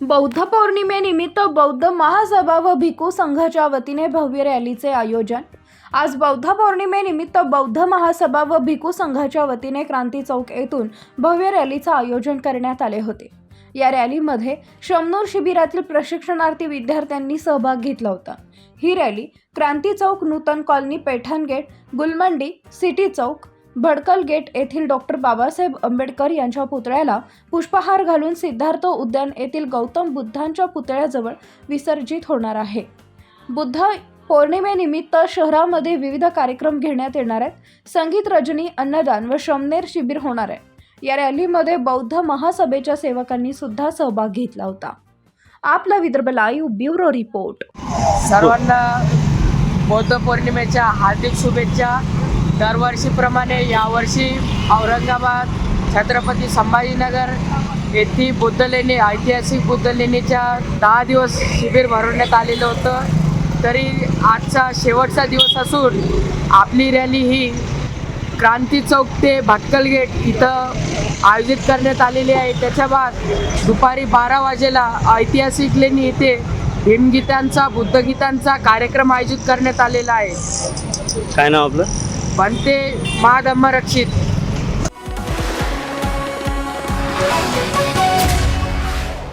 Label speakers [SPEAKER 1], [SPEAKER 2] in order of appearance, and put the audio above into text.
[SPEAKER 1] बौद्ध पौर्णिमेनिमित्त बौद्ध महासभा व भिकू संघाच्या वतीने भव्य रॅलीचे आयोजन. आज बौद्ध पौर्णिमेनिमित्त बौद्ध महासभा व भिकू संघाच्या वतीने क्रांती चौक येथून भव्य रॅलीचं आयोजन करण्यात आले होते. या रॅलीमध्ये शमनूर शिबिरातील प्रशिक्षणार्थी विद्यार्थ्यांनी सहभाग घेतला होता. ही rally Kranti Chowk Nutan colony Paithan gate Gulmandi city Chowk Bhadkal gate येथील डॉक्टर बाबासाहेब आंबेडकर यांच्या पुतळ्याला पुष्पहार घालून सिद्धार्थ उद्यान येथील गौतम बुद्धांच्या पुतळ्याजवळ विसर्जित होणार आहे. बुद्ध पौर्णिमेनिमित्त शहरामध्ये विविध कार्यक्रम घेण्यात येणार आहेत. संगीत रजनी अन्नदान व श्रमनेर शिबिर होणार आहे. या रॅलीमध्ये बौद्ध महासभेच्या सेवकांनी सुद्धा सहभाग घेतला होता. आपला विदर्भ लाईव्ह ब्युरो रिपोर्ट.
[SPEAKER 2] सर्वांना बौद्ध पौर्णिमेच्या हार्दिक शुभेच्छा. दरवर्षीप्रमाणे यावर्षी औरंगाबाद छत्रपती संभाजीनगर येथे बुद्धलेणी ऐतिहासिक बुद्धलेणीच्या दहा दिवस शिबिर भरवण्यात आलेलं होतं. तरी आजचा शेवटचा दिवस असून आपली रॅली ही क्रांती चौक ते भटकल गेट इथं आयोजित करण्यात आलेली आहे. त्याच्या बाद दुपारी बारा वाजेला ऐतिहासिक लेणी येथे भीमगीतांचा बुद्धगीतांचा कार्यक्रम आयोजित करण्यात आलेला आहे.
[SPEAKER 3] काय नाव आपलं?
[SPEAKER 2] बनते महाधम्म रक्षित.